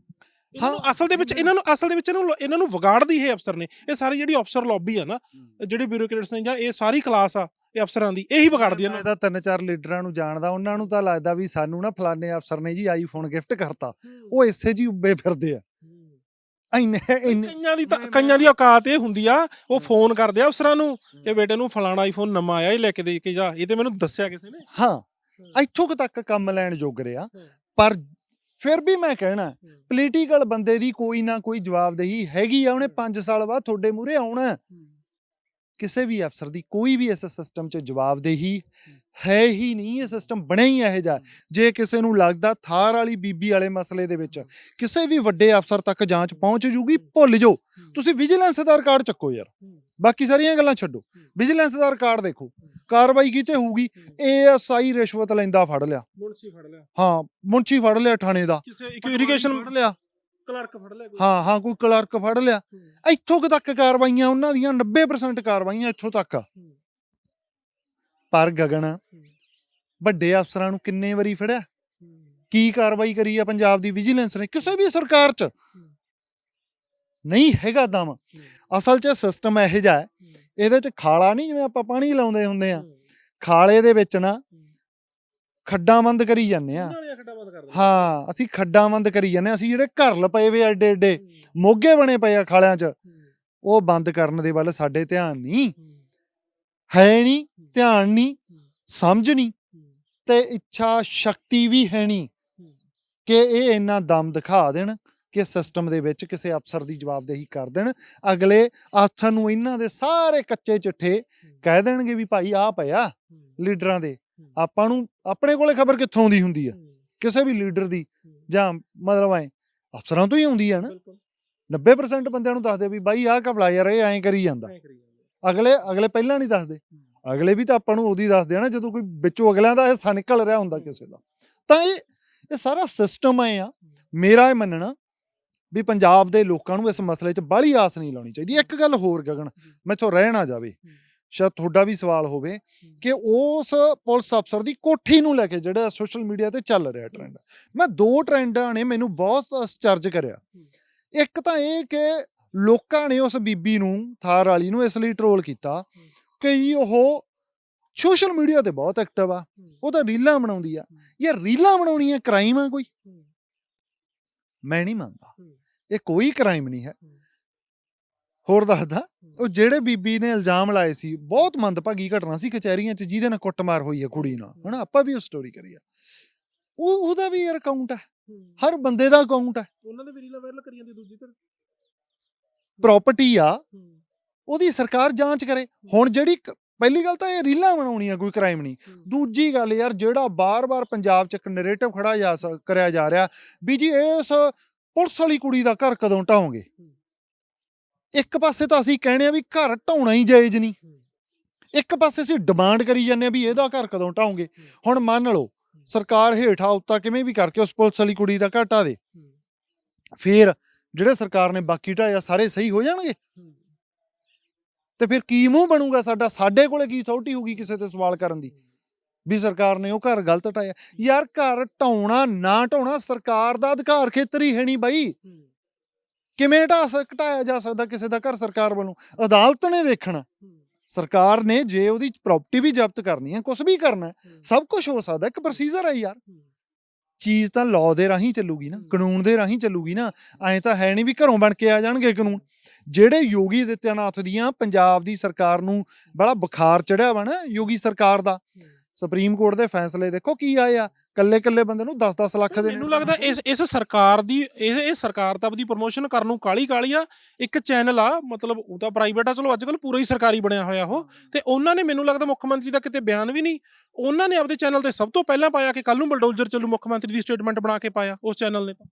ਨੂੰ ਹਾਂ, ਅਸਲ ਦੇ ਵਿੱਚ ਇਹਨਾਂ ਨੂੰ ਅਸਲ ਦੇ ਵਿੱਚ ਇਹਨਾਂ ਨੂੰ ਇਹਨਾਂ ਨੂੰ ਵਿਗਾੜਦੀ ਇਹ ਅਫਸਰ ਨੇ। ਇਹ ਸਾਰੀ ਜਿਹੜੀ ਅਫਸਰ ਲੌਬੀ ਆ ਨਾ ਜਿਹੜੇ ਬਿਊਰੋਕਰੇਟਸ ਨੇ ਜਾਂ ਇਹ ਸਾਰੀ ਕਲਾਸ ਆ ਇਹ ਅਫਸਰਾਂ ਦੀ ਇਹੀ ਵਿਗਾੜਦੀ ਇਹਨਾਂ ਤਾਂ ਤਿੰਨ ਚਾਰ ਲੀਡਰਾਂ ਨੂੰ ਜਾਣਦਾ ਉਹਨਾਂ ਨੂੰ ਤਾਂ ਲੱਗਦਾ ਵੀ ਸਾਨੂੰ ਨਾ ਫਲਾਣੇ ਅਫਸਰ ਨੇ ਜੀ ਆਈਫੋਨ ਗਿਫਟ ਕਰਤਾ। ਉਹ ਇਸੇ ਜੀ ਉੱਬੇ ਫਿਰਦੇ ਆ। ਇੰਨੇ ਇੰਨੇ ਕਈਆਂ ਦੀ ਤਾਂ ਕਈਆਂ ਦੀ ਔਕਾਤ ਇਹ ਹੁੰਦੀ ਆ ਉਹ ਫੋਨ ਕਰਦੇ ਆ ਅਫਸਰਾਂ ਨੂੰ ਕਿ ਬੇਟੇ ਨੂੰ ਫਲਾਣਾ ਆਈਫੋਨ ਨਵਾਂ ਆਇਆ ਇਹ ਲੈ ਕੇ ਦੇ ਕੇ ਜਾ। ਇਹ ਤੇ ਮੈਨੂੰ ਦੱਸਿਆ ਕਿਸੇ ਨੇ। ਹਾਂ ਇੱਥੋਂ ਕੁ ਤੱਕ ਕੰਮ ਲੈਣ ਜੋਗ ਰਿਹਾ। ਪਰ ਫਿਰ ਵੀ ਮੈਂ ਕਹਿਣਾ ਪੋਲੀਟੀਕਲ ਬੰਦੇ ਦੀ ਕੋਈ ਨਾ ਕੋਈ ਜਵਾਬਦੇਹੀ ਹੈਗੀ ਆ ਉਹਨੇ 5 ਸਾਲ ਬਾਅਦ ਤੁਹਾਡੇ ਮੂਹਰੇ ਆਉਣਾ। ਹੈ। ਕਿਸੇ ਵੀ ਅਫਸਰ ਦੀ ਕੋਈ ਵੀ ਇਸ ਸਿਸਟਮ 'ਚ ਜਵਾਬਦੇਹੀ ਹੈ। ਹੀ ਨਹੀਂ ਇਹ ਸਿਸਟਮ ਬਣਿਆ ਹੀ ਇਹੋ ਜਿਹਾ। ਜੇ ਕਿਸੇ ਨੂੰ ਲੱਗਦਾ ਥਾਰ ਵਾਲੀ ਬੀਬੀ ਵਾਲੇ ਮਸਲੇ ਦੇ ਵਿੱਚ ਕਿਸੇ ਵੀ ਵੱਡੇ ਅਫਸਰ ਤੱਕ ਜਾਂਚ ਪਹੁੰਚ ਜੂਗੀ ਭੁੱਲ ਜਾਓ। ਤੁਸੀਂ ਵਿਜੀਲੈਂਸ ਦਾ ਰਿਕਾਰਡ ਚੱਕੋ ਯਾਰ। ਬਾਕੀ ਸਾਰੀਆਂ ਗੱਲਾਂ ਛੱਡੋ। ਵਿਜੀਲੈਂਸ ਦਾ ਰਿਕਾਰਡ ਦੇਖੋ। ਕਾਰਵਾਈ ਕੀਤੇ ਹੋਊਗੀ? ਏਐਸਆਈ ਰਿਸ਼ਵਤ ਲੈਂਦਾ ਫੜ ਲਿਆ। ਮੁਨਸੀ ਫੜ ਲਿਆ। ਹਾਂ ਮੁੰਚੀ ਫੜ ਲਿਆ ਥਾਣੇ ਦਾ। ਕਿਸੇ ਇੱਕ ਇਰੀਗੇਸ਼ਨ ਫੜ ਲਿਆ। ਕਲਰਕ ਫੜ ਲਿਆ ਕੋਈ? ਹਾਂ ਹਾਂ ਕੋਈ ਕਲਰਕ ਫੜ ਲਿਆ। ਇੱਥੋਂ ਕੁ ਤੱਕ ਕਾਰਵਾਈਆਂ ਉਹਨਾਂ ਦੀਆਂ 90% ਕਾਰਵਾਈਆਂ ਇੱਥੋਂ ਤੱਕ। ਆ। ਪਰ ਗਗਨ ਵੱਡੇ ਅਫਸਰਾਂ ਨੂੰ ਕਿੰਨੇ ਵਾਰੀ ਫੜਿਆ? ਕੀ ਕਾਰਵਾਈ ਕਰੀ ਆ ਪੰਜਾਬ ਦੀ ਵਿਜੀਲੈਂਸ ਨੇ? ਕਿਸੇ ਵੀ ਸਰਕਾਰ 'ਚ। ਨਹੀਂ ਹੈਗਾ ਦਮ। ਅਸਲ 'ਚ ਸਿਸਟਮ ਇਹੋ ਜਿਹਾ ਹੈ। ਇਹਦੇ 'ਚ ਖਾਲਾ ਨਹੀਂ ਜਿਵੇਂ ਆਪਾਂ ਪਾਣੀ ਲਾਉਂਦੇ ਹੁੰਦੇ ਆ। ਖਾਲੇ ਦੇ ਵਿੱਚ ਨਾ ਖੱਡਾਂ ਬੰਦ ਕਰੀ ਜਾਂਦੇ ਆ। ਨਾਲੇ ਖੱਡਾ ਬੰਦ ਕਰ ਦਿੰਦੇ। ਹਾਂ ਅਸੀਂ ਖੱਡਾਂ ਬੰਦ ਕਰੀ ਜਾਂਦੇ ਆ। ਅਸੀਂ ਜਿਹੜੇ ਘਰ ਲਪਏ ਵੇ ਐਡੇ ਐਡੇ ਮੋਗੇ ਬਣੇ ਪਏ ਆ ਖਾਲਿਆਂ 'ਚ ਉਹ ਬੰਦ ਕਰਨ ਦੇ ਵੱਲ ਸਾਡੇ ਧਿਆਨ ਨਹੀਂ। ਹੈ। ਨਹੀਂ ਧਿਆਨ ਨਹੀਂ ਸਮਝ ਨਹੀਂ ਤੇ ਇੱਛਾ ਸ਼ਕਤੀ ਵੀ ਹੈ ਨਹੀਂ ਕਿ ਇਹ ਇੰਨਾ ਦਮ ਦਿਖਾ ਦੇਣ ਕਿ ਸਿਸਟਮ ਦੇ ਵਿੱਚ ਕਿਸੇ ਅਫਸਰ ਦੀ ਜਵਾਬਦੇਹੀ ਕਰ ਦੇਣ। ਅਗਲੇ ਆਥਣ ਨੂੰ ਇਹਨਾਂ ਦੇ ਸਾਰੇ ਕੱਚੇ ਚਿੱਠੇ ਕਹਿ ਦੇਣਗੇ ਵੀ ਭਾਈ ਆ ਪਿਆ ਲੀਡਰਾਂ ਦੇ। ਆਪਾਂ ਨੂੰ ਆਪਣੇ ਕੋਲੇ ਖਬਰ ਕਿੱਥੋਂ ਆਉਂਦੀ ਹੁੰਦੀ ਆ? ਕਿਸੇ ਵੀ ਲੀਡਰ ਦੀ ਜਾਂ ਮਤਲਬ ਐ ਅਫਸਰਾਂ ਤੋਂ ਹੀ ਆਉਂਦੀ ਆ ਨਾ। 90% ਬੰਦਿਆਂ ਨੂੰ ਦੱਸਦੇ ਵੀ ਬਾਈ ਆਹ ਕਪੜਾ ਯਾਰ ਇਹ ਐਂ ਕਰੀ ਜਾਂਦਾ। ਅਗਲੇ ਅਗਲੇ ਪਹਿਲਾਂ ਨਹੀਂ ਦੱਸਦੇ। ਅਗਲੇ ਵੀ ਤਾਂ ਆਪਾਂ ਨੂੰ ਉਹਦੀ ਦੱਸਦੇ ਆ ਨਾ ਜਦੋਂ ਕੋਈ ਵਿੱਚੋਂ ਅਗਲਿਆਂ ਦਾ ਹਿੱਸਾ ਨਿਕਲ ਰਿਹਾ ਹੁੰਦਾ ਕਿਸੇ ਦਾ। ਤਾਂ ਇਹ ਇਹ ਸਾਰਾ ਸਿਸਟਮ ਐ ਆ। ਮੇਰਾ ਇਹ ਮੰਨਣਾ ਵੀ ਪੰਜਾਬ ਦੇ ਲੋਕਾਂ ਨੂੰ ਇਸ ਮਸਲੇ 'ਚ ਬਾਹਲੀ ਆਸ ਨਹੀਂ ਲਾਉਣੀ ਚਾਹੀਦੀ। ਇੱਕ ਗੱਲ ਹੋਰ ਗਗਨ ਮੈਥੋਂ ਰਹਿ ਨਾ ਜਾਵੇ। ਸ਼ਾਇਦ ਤੁਹਾਡਾ ਵੀ ਸਵਾਲ ਹੋਵੇ ਕਿ ਉਸ ਪੁਲਿਸ ਅਫਸਰ ਦੀ ਕੋਠੀ ਨੂੰ ਲੈ ਕੇ ਜਿਹੜਾ ਸੋਸ਼ਲ ਮੀਡੀਆ ਤੇ ਚੱਲ ਰਿਹਾ ਟ੍ਰੈਂਡ ਮੈਂ ਦੋ ਟ੍ਰੈਂਡਾਂ ਨੇ ਮੈਨੂੰ ਬਹੁਤ ਚਰਜ ਕਰਿਆ। ਇੱਕ ਤਾਂ ਇਹ ਕਿ ਲੋਕਾਂ ਨੇ ਉਸ ਬੀਬੀ ਨੂੰ ਥਾਰ ਵਾਲੀ ਨੂੰ ਇਸ ਲਈ ਟਰੋਲ ਕੀਤਾ ਕਿ ਜੀ ਉਹ ਸੋਸ਼ਲ ਮੀਡੀਆ ਤੇ ਬਹੁਤ ਐਕਟਿਵ ਆ। ਉਹ ਤਾਂ ਰੀਲਾਂ ਬਣਾਉਂਦੀ ਆ। ਯਾਰ ਰੀਲਾਂ ਬਣਾਉਣੀਆਂ ਕ੍ਰਾਈਮ ਆ ਕੋਈ? ਮੈਂ ਨਹੀਂ ਮੰਨਦਾ। ਇਹ ਕੋਈ ਕ੍ਰਾਈਮ ਨਹੀਂ ਹੈ। ਹੋਰ ਦੱਸਦਾ ਉਹ ਜਿਹੜੇ ਬੀਬੀ ਨੇ ਇਲਜ਼ਾਮ ਲਾਏ ਸੀ ਬਹੁਤ ਮੰਦਭਾਗੀ ਘਟਨਾ ਸੀ ਕਚਹਿਰੀਆਂ 'ਚ ਜਿਹਦੇ ਨਾਲ ਕੁੱਟਮਾਰ ਹੋਈ ਹੈ ਕੁੜੀ ਨਾਲ। ਹਨਾ ਆਪਾਂ ਵੀ ਉਹ ਸਟੋਰੀ ਕਰੀ ਆ। ਉਹ ਉਹਦਾ ਵੀ ਯਾਰ ਅਕਾਊਂਟ ਹੈ। ਹਰ ਬੰਦੇ ਦਾ ਅਕਾਊਂਟ ਹੈ। ਉਹਨਾਂ ਦੇ ਵੀ ਰੀਲਾਂ ਵਾਇਰਲ ਕਰੀ ਜਾਂਦੀ ਦੂਜੀ ਤੇ? ਪ੍ਰਾਪਰਟੀ ਆ। ਉਹਦੀ ਸਰਕਾਰ ਜਾਂਚ ਕਰੇ। ਹੁਣ ਜਿਹੜੀ ਪਹਿਲੀ ਗੱਲ ਤਾਂ ਇਹ ਰੀਲਾਂ ਬਣਾਉਣੀਆਂ ਕੋਈ ਕ੍ਰਾਈਮ ਨਹੀਂ। ਦੂਜੀ ਗੱਲ ਯਾਰ ਜਿਹੜਾ ਬਾਰ-ਬਾਰ ਪੰਜਾਬ 'ਚ ਇੱਕ ਨੈਰੇਟਿਵ ਖੜਾ ਜਾ ਕਰਿਆ ਜਾ ਰਿਹਾ ਵੀ ਜੀ ਇਸ ਪੁਲਿਸ ਵਾਲੀ ਕੁੜੀ ਦਾ ਘਰ ਕਦੋਂ ਢਾਓਗੇ? ਇੱਕ ਪਾਸੇ ਤਾਂ ਅਸੀਂ ਕਹਿੰਦੇ ਆ ਵੀ ਘਰ ਢਾਉਣਾ ਹੀ ਜਾਇਜ਼ ਨਹੀਂ। ਇੱਕ ਪਾਸੇ ਅਸੀਂ ਡਿਮਾਂਡ ਕਰੀ ਜਾਂਦੇ ਆ ਵੀ ਇਹਦਾ ਘਰ ਕਦੋਂ ਢਾਓਗੇ ਹੁਣ ਮੰਨ ਲਓ ਸਰਕਾਰ ਹੇਠਾਂ ਉੱਤਾ ਕਿਵੇਂ ਵੀ ਕਰਕੇ ਉਸ ਪੁਲਿਸ ਵਾਲੀ ਕੁੜੀ ਦਾ ਢਾਹ ਦੇ। ਫੇਰ ਜਿਹੜੇ ਸਰਕਾਰ ਨੇ ਬਾਕੀ ਢਾਇਆ ਸਾਰੇ ਸਹੀ ਹੋ ਜਾਣਗੇ। ਤੇ ਫਿਰ ਕੀ ਮੂੰਹ ਬਣੂਗਾ ਸਾਡਾ? ਸਾਡੇ ਕੋਲੇ ਕੀ ਅਥਾਰਟੀ ਹੋਊਗੀ ਕਿਸੇ ਤੇ ਸਵਾਲ ਕਰਨ ਦੀ? ਵੀ ਸਰਕਾਰ ਨੇ ਉਹ ਘਰ ਗਲਤ ਢਾਇਆ। ਯਾਰ ਘਰ ਢਾਉਣਾ ਨਾ ਢਾਉਣਾ ਸਰਕਾਰ ਦਾ ਅਧਿਕਾਰ ਖੇਤਰ ਹੀ ਹੈ ਨਹੀਂ ਬਾਈ। ਕਿਵੇਂ ਢਾ ਸਕ ਜਾ ਸਕਦਾ ਕਿਸੇ ਦਾ ਘਰ ਸਰਕਾਰ ਵੱਲੋਂ? ਅਦਾਲਤ ਨੇ ਦੇਖਣਾ। ਸਰਕਾਰ ਨੇ ਜੇ ਉਹਦੀ ਪ੍ਰਾਪਰਟੀ ਵੀ ਜ਼ਬਤ ਕਰਨੀ ਹੈ ਕੁਝ ਵੀ ਕਰਨਾ ਸਭ ਕੁਝ ਹੋ ਸਕਦਾ ਇੱਕ ਪ੍ਰੋਸੀਜਰ ਹੈ ਯਾਰ। ਚੀਜ਼ ਤਾਂ ਲਾਅ ਦੇ ਰਾਹੀਂ ਚੱਲੂਗੀ ਨਾ। ਕਾਨੂੰਨ ਦੇ ਰਾਹੀਂ ਚੱਲੂਗੀ ਨਾ ਐਂ ਤਾਂ ਹੈ ਨਹੀਂ ਵੀ ਘਰੋਂ ਬਣ ਕੇ ਆ ਜਾਣਗੇ ਕਾਨੂੰਨ। ਜਿਹੜੇ ਯੋਗੀ ਆਦਿੱਤਿਆਨਾਥ ਦੀਆਂ ਪੰਜਾਬ ਦੀ ਸਰਕਾਰ ਨੂੰ ਬੜਾ ਬੁਖਾਰ ਚੜਿਆ ਵਾ ਨਾ ਯੋਗੀ ਸਰਕਾਰ ਦਾ ਸੁਪਰੀਮ ਕੋਰਟ ਦੇ ਫੈਸਲੇ ਦੇਖੋ ਕੀ ਆਏ ਆ ਕੱਲੇ ਕੱਲੇ ਬੰਦੇ ਨੂੰ 10-10 ਲੱਖ ਦੇ ਮੈਨੂੰ ਲੱਗਦਾ ਇਸ ਇਸ ਸਰਕਾਰ ਦੀ ਇਹ ਇਹ ਸਰਕਾਰ ਤਾਂ ਆਪਦੀ ਪ੍ਰੋਮੋਸ਼ਨ ਕਰਨ ਨੂੰ ਕਾਲੀ ਕਾਲੀ ਆ ਇੱਕ ਚੈਨਲ ਆ ਮਤਲਬ ਉਹ ਤਾਂ ਪ੍ਰਾਈਵੇਟ ਆ ਚਲੋ ਅੱਜ ਕੱਲ ਪੂਰਾ ਹੀ ਸਰਕਾਰੀ ਬਣਿਆ ਹੋਇਆ ਉਹ ਤੇ ਉਹਨਾਂ ਨੇ ਮੈਨੂੰ ਲੱਗਦਾ ਮੁੱਖ ਮੰਤਰੀ ਦਾ ਕਿਤੇ ਬਿਆਨ ਵੀ ਨਹੀਂ ਉਹਨਾਂ ਨੇ ਆਪਦੇ ਚੈਨਲ ਤੇ ਸਭ ਤੋਂ ਪਹਿਲਾਂ ਪਾਇਆ ਕਿ ਕੱਲ ਨੂੰ ਬਲਡੋਜ਼ਰ ਚੱਲੂ ਮੁੱਖ ਮੰਤਰੀ ਦੀ ਸਟੇਟਮੈਂਟ ਬਣਾ ਕੇ ਪਾਇਆ ਉਸ ਚੈਨਲ ਨੇ ਤਾਂ।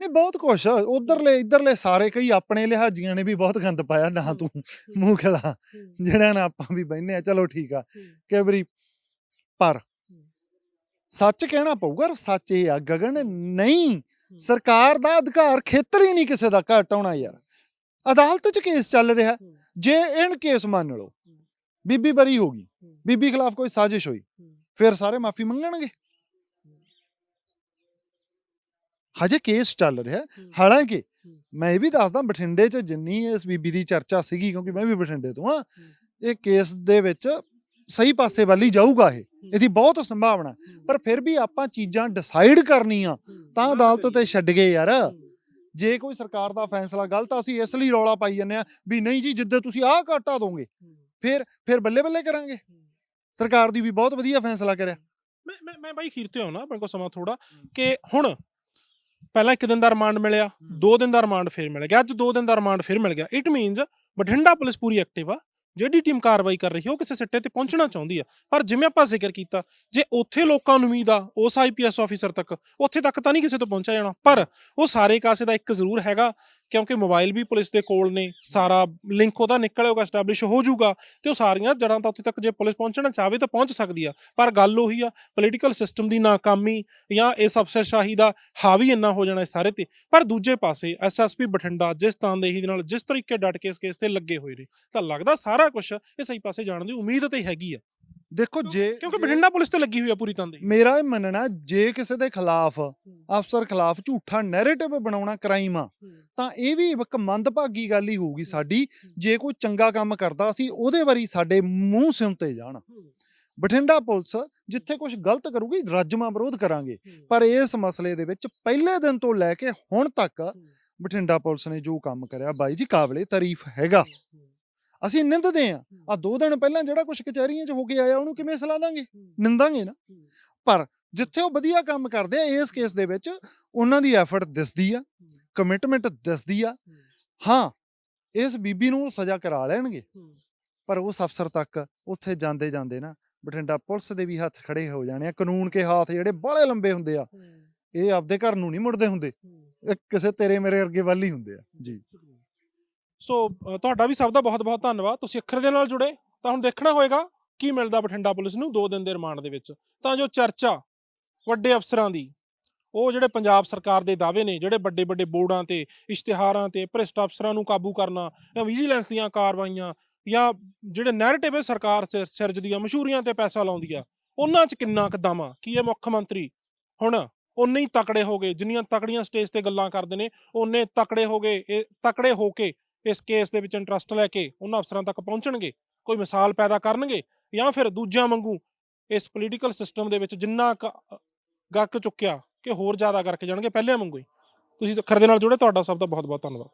ਨਹੀਂ ਬਹੁਤ ਕੁਛ ਉਧਰਲੇ ਇਧਰਲੇ ਸਾਰੇ ਕਈ ਆਪਣੇ ਲਿਹਾਜ਼ੀਆਂ ਨੇ ਵੀ ਬਹੁਤ ਗੰਦ ਪਾਇਆ ਨਾ ਤੂੰ ਮੂੰਹ ਖਲਾ ਜਿਹੜਾ ਨਾ ਆਪਾਂ ਵੀ ਬੈਨੇ ਆ ਚਲੋ ਠੀਕ ਆ ਕਈ ਵਾਰੀ ਪਰ ਸੱਚ ਕਹਿਣਾ ਪਊਗਾ ਸੱਚ ਇਹ ਆ ਗਗਨ ਨਹੀਂ ਸਰਕਾਰ ਦਾ ਅਧਿਕਾਰ ਖੇਤਰ ਹੀ ਨਹੀਂ ਕਿਸੇ ਦਾ ਘੱਟ ਆਉਣਾ ਯਾਰ। ਅਦਾਲਤ 'ਚ ਕੇਸ ਚੱਲ ਰਿਹਾ। ਜੇ ਇਨ ਕੇਸ ਮੰਨ ਲਓ ਬੀਬੀ ਬਰੀ ਹੋ ਗਈ ਬੀਬੀ ਖਿਲਾਫ ਕੋਈ ਸਾਜ਼ਿਸ਼ ਹੋਈ ਫਿਰ ਸਾਰੇ ਮਾਫੀ ਮੰਗਣਗੇ? ਹਜੇ ਕੇਸ ਚੱਲ ਰਿਹਾ। ਹਾਲਾਂਕਿ ਮੈਂ ਇਹ ਵੀ ਦੱਸਦਾ ਬਠਿੰਡੇ 'ਚ ਜਿੰਨੀ ਇਸ ਬੀਬੀ ਦੀ ਚਰਚਾ ਸੀਗੀ ਕਿਉਂਕਿ ਮੈਂ ਵੀ ਬਠਿੰਡੇ ਤੋਂ ਆ ਇਹ ਕੇਸ ਦੇ ਵਿੱਚ ਸਹੀ ਪਾਸੇ ਵੱਲ ਹੀ ਜਾਊਗਾ ਇਹ। ਇਹਦੀ ਬਹੁਤ ਸੰਭਾਵਨਾ ਪਰ ਫਿਰ ਵੀ ਆਪਾਂ ਚੀਜ਼ਾਂ ਡਿਸਾਈਡ ਕਰਨੀਆਂ ਤਾਂ ਅਦਾਲਤ ਤੇ ਛੱਡ ਗਏ ਯਾਰ। ਜੇ ਕੋਈ ਸਰਕਾਰ ਦਾ ਫੈਸਲਾ ਗਲਤ ਆ ਅਸੀਂ ਇਸ ਲਈ ਰੌਲਾ ਪਾਈ ਜੰਨੇ ਆ ਵੀ ਨਹੀਂ ਜੀ ਜਿੱਦੇ ਤੁਸੀਂ ਆਹ ਘਾਟਾ ਦੋਗੇ ਫਿਰ ਫਿਰ ਬੱਲੇ ਬੱਲੇ ਕਰਾਂਗੇ ਸਰਕਾਰ ਦੀ ਵੀ ਬਹੁਤ ਵਧੀਆ ਫੈਸਲਾ ਕਰਿਆ। ਮੈਂ ਮੈਂ ਮੈਂ ਬਾਈ ਖੀਰ ਤੇ ਆਉਣਾ ਆਪਣੇ ਕੋਲ ਸਮਾਂ ਥੋੜਾ ਕਿ ਹੁਣ ਪਹਿਲਾਂ ਇੱਕ ਦਿਨ ਦਾ ਰਿਮਾਂਡ ਮਿਲਿਆ ਦੋ ਦਿਨ ਦਾ ਰਿਮਾਂਡ ਫਿਰ ਮਿਲ ਗਿਆ ਅੱਜ ਦੋ ਦਿਨ ਦਾ ਰਿਮਾਂਡ ਫਿਰ ਮਿਲ ਗਿਆ। ਇਟ ਮੀਨਸ ਬਠਿੰਡਾ ਪੁਲਿਸ ਪੂਰੀ ਐਕਟਿਵ ਆ। ਜਿਹੜੀ ਟੀਮ ਕਾਰਵਾਈ ਕਰ ਰਹੀ ਹੈ, ਉਹ ਕਿਸੇ ਸਿੱਟੇ ਤੇ ਪਹੁੰਚਣਾ ਚਾਹੁੰਦੀ ਆ। ਪਰ ਜਿਵੇਂ ਆਪਾਂ ਜ਼ਿਕਰ ਕੀਤਾ, ਜੇ ਉੱਥੇ ਲੋਕਾਂ ਨੂੰ ਉਮੀਦ ਆ, ਉਸ ਆਈਪੀਐਸ ਆਫੀਸਰ ਤੱਕ, ਉੱਥੇ ਤੱਕ ਤਾਂ ਨਹੀਂ ਕਿਸੇ ਤੋਂ ਪਹੁੰਚਿਆ ਜਾਣਾ। ਪਰ ਉਹ ਸਾਰੇ ਕਾਸੇ ਦਾ ਇੱਕ ਜ਼ਰੂਰ ਹੈਗਾ ਕਿਉਂਕਿ ਮੋਬਾਈਲ ਵੀ ਪੁਲਿਸ ਦੇ ਕੋਲ ਨੇ, ਸਾਰਾ ਲਿੰਕ ਉਹਦਾ ਨਿਕਲ ਆਊਗਾ ਐਸਟੈਬਲਿਸ਼ ਹੋ ਜਾਊਗਾ ਤੇ ਉਹ ਸਾਰੀਆਂ ਜੜਾਂ ਤਾਂ ਉੱਥੇ ਤੱਕ ਜੇ ਪੁਲਿਸ ਪਹੁੰਚਣਾ ਚਾਹਵੇ ਤਾਂ ਪਹੁੰਚ ਸਕਦੀ ਆ। ਪਰ ਗੱਲ ਉਹੀ ਆ ਪੋਲੀਟੀਕਲ ਸਿਸਟਮ ਦੀ ਨਾਕਾਮੀ ਜਾਂ ਇਸ ਅਫਸਰਸ਼ਾਹੀ ਦਾ ਹਾਵੀ ਇੰਨਾ ਹੋ ਜਾਣਾ ਸਾਰੇ ਤੇ। ਪਰ ਦੂਜੇ ਪਾਸੇ ਐਸਐਸਪੀ ਬਠਿੰਡਾ ਜਿਸ ਤਨਦੇਹੀ ਦੇ ਨਾਲ ਜਿਸ ਤਰੀਕੇ ਡਟ ਕੇ ਇਸ ਕੇਸ ਤੇ ਲੱਗੇ ਹੋਏ ਨੇ, ਤਾਂ ਲੱਗਦਾ ਸਾਰਾ ਕੁਝ ਇਹ ਸਹੀ ਪਾਸੇ ਜਾਣ ਦੀ ਉਮੀਦ ਤੇ ਹੈਗੀ ਆ। ਦੇਖੋ ਜੇ ਕਿਉਂਕਿ ਬਠਿੰਡਾ ਪੁਲਿਸ ਤੇ ਲੱਗੀ ਹੋਈ ਆ ਪੂਰੀ ਤਨਦੇਹੀ ਮੇਰਾ ਇਹ ਮੰਨਣਾ ਜੇ ਕਿਸੇ ਦੇ ਖਿਲਾਫ ਅਫਸਰ ਖਿਲਾਫ ਝੂਠਾ ਨੈਰੇਟਿਵ ਬਣਾਉਣਾ ਕ੍ਰਾਈਮ ਆ ਤਾਂ ਇਹ ਵੀ ਇੱਕ ਮੰਦਭਾਗੀ ਗੱਲ ਹੀ ਹੋਊਗੀ ਸਾਡੀ ਜੇ ਕੋਈ ਚੰਗਾ ਕੰਮ ਕਰਦਾ ਸੀ ਉਹਦੇ ਵਾਰੀ ਸਾਡੇ ਮੂੰਹ ਸਿਉਂਤੇ ਜਾਣ। ਬਠਿੰਡਾ ਪੁਲਿਸ ਜਿੱਥੇ ਕੁਝ ਗਲਤ ਕਰੂਗੀ ਰੱਜਮਾ ਵਿਰੋਧ ਕਰਾਂਗੇ। ਪਰ ਇਸ ਮਸਲੇ ਦੇ ਵਿੱਚ ਪਹਿਲੇ ਦਿਨ ਤੋਂ ਲੈ ਕੇ ਹੁਣ ਤੱਕ ਬਠਿੰਡਾ ਪੁਲਿਸ ਨੇ ਜੋ ਕੰਮ ਕਰਿਆ ਬਾਈ ਜੀ ਕਾਬਲੇ ਤਾਰੀਫ ਹੈਗਾ। ਅਸੀਂ ਨਿੰਦਦੇ ਆ। ਆ ਦੋ ਦਿਨ ਪਹਿਲਾਂ ਜਿਹੜਾ ਕੁਝ ਕਚਹਿਰੀਆਂ 'ਚ ਹੋ ਕੇ ਆਇਆ ਉਹਨੂੰ ਕਿਵੇਂ ਸਲਾਹ ਦਾਂਗੇ? ਨਿੰਦਾਂਗੇ ਨਾ। ਪਰ ਜਿੱਥੇ ਉਹ ਵਧੀਆ ਕੰਮ ਕਰਦੇ ਆ ਇਸ ਕੇਸ ਦੇ ਵਿੱਚ ਉਹਨਾਂ ਦੀ ਐਫਰਟ ਦਿਸਦੀ ਆ ਕਮਿਟਮੈਂਟ ਦਿਸਦੀ ਆ। ਹਾਂ। ਇਸ ਬੀਬੀ ਨੂੰ ਸਜ਼ਾ ਕਰਾ ਲੈਣਗੇ। ਪਰ ਉਸ ਅਫਸਰ ਤੱਕ ਉੱਥੇ ਜਾਂਦੇ ਜਾਂਦੇ ਨਾ ਬਠਿੰਡਾ ਪੁਲਿਸ ਦੇ ਵੀ ਹੱਥ ਖੜੇ ਹੋ ਜਾਣੇ ਆ। ਕਾਨੂੰਨ ਕੇ ਹੱਥ ਜਿਹੜੇ ਬਾਹਲੇ ਲੰਬੇ ਹੁੰਦੇ ਆ ਇਹ ਆਪਦੇ ਘਰ ਨੂੰ ਨਹੀਂ ਮੁੜਦੇ ਹੁੰਦੇ। ਇਹ ਕਿਸੇ ਤੇਰੇ ਮੇਰੇ ਵਰਗੇ ਵੱਲ ਹੀ ਹੁੰਦੇ ਆ। ਜੀ। ਸੋ ਤੁਹਾਡਾ ਵੀ ਸਭ ਦਾ ਬਹੁਤ-ਬਹੁਤ ਧੰਨਵਾਦ। ਤੁਸੀਂ ਅੱਖਰ ਦੇ ਨਾਲ ਜੁੜੇ, ਤਾਂ ਹੁਣ ਦੇਖਣਾ ਹੋਏਗਾ ਕੀ ਮਿਲਦਾ ਬਠਿੰਡਾ ਪੁਲਿਸ ਨੂੰ 2 ਦਿਨ ਦੇ ਰਿਮਾਂਡ ਦੇ ਵਿੱਚ। ਤਾਂ ਜੋ ਚਰਚਾ ਵੱਡੇ ਅਫਸਰਾਂ ਦੀ, ਉਹ ਜਿਹੜੇ ਪੰਜਾਬ ਸਰਕਾਰ ਦੇ ਦਾਅਵੇ ਨੇ, ਜਿਹੜੇ ਵੱਡੇ ਵੱਡੇ ਬੋਰਡਾਂ ਤੇ, ਇਸ਼ਤਿਹਾਰਾਂ ਤੇ, ਭ੍ਰਿਸ਼ਟ ਅਫਸਰਾਂ ਨੂੰ ਕਾਬੂ ਕਰਨਾ ਜਾਂ ਵਿਜੀਲੈਂਸ ਦੀਆਂ ਕਾਰਵਾਈਆਂ ਜਾਂ ਜਿਹੜੇ ਨੈਰੇਟਿਵ ਹੈ ਸਰਕਾਰ ਸਿਰ- ਸਿਰਜਦੀਆਂ ਮਸ਼ਹੂਰੀਆਂ ਤੇ ਪੈਸਾ ਲਾਉਂਦੀ ਆ, ਉਹਨਾਂ 'ਚ ਕਿੰਨਾ ਕੁ ਦਮ ਆ? ਕੀ ਇਹ ਮੁੱਖ ਮੰਤਰੀ ਹੁਣ ਉਨੇ ਹੀ ਤਕੜੇ ਹੋ ਗਏ, ਜਿੰਨੀਆਂ ਤਕੜੀਆਂ ਸਟੇਜ ਤੇ ਗੱਲਾਂ ਕਰਦੇ ਨੇ ਉਨੇ ਤਕੜੇ ਹੋ ਗਏ, ਇਹ ਤਕੜੇ ਹੋ ਕੇ ਇਸ ਕੇਸ ਦੇ ਵਿੱਚ ਇੰਟਰਸਟ ਲੈ ਕੇ ਉਹਨਾਂ ਅਫਸਰਾਂ ਤੱਕ ਪਹੁੰਚਣਗੇ ਕੋਈ ਮਿਸਾਲ ਪੈਦਾ ਕਰਨਗੇ ਜਾਂ ਫਿਰ ਦੂਜਿਆਂ ਵਾਂਗੂ ਇਸ ਪੋਲੀਟੀਕਲ ਸਿਸਟਮ ਦੇ ਵਿੱਚ ਜਿੰਨਾ ਕੁ, ਅ, ਗੱਕ ਚੁੱਕਿਆ ਕਿ ਹੋਰ ਜ਼ਿਆਦਾ ਕਰਕੇ ਜਾਣਗੇ ਪਹਿਲਿਆਂ ਵਾਂਗੂ ਹੀ। ਤੁਸੀਂ ਖਰਦੇ ਨਾਲ ਜੁੜੇ ਤੁਹਾਡਾ ਸਭ ਦਾ ਬਹੁਤ ਬਹੁਤ ਧੰਨਵਾਦ।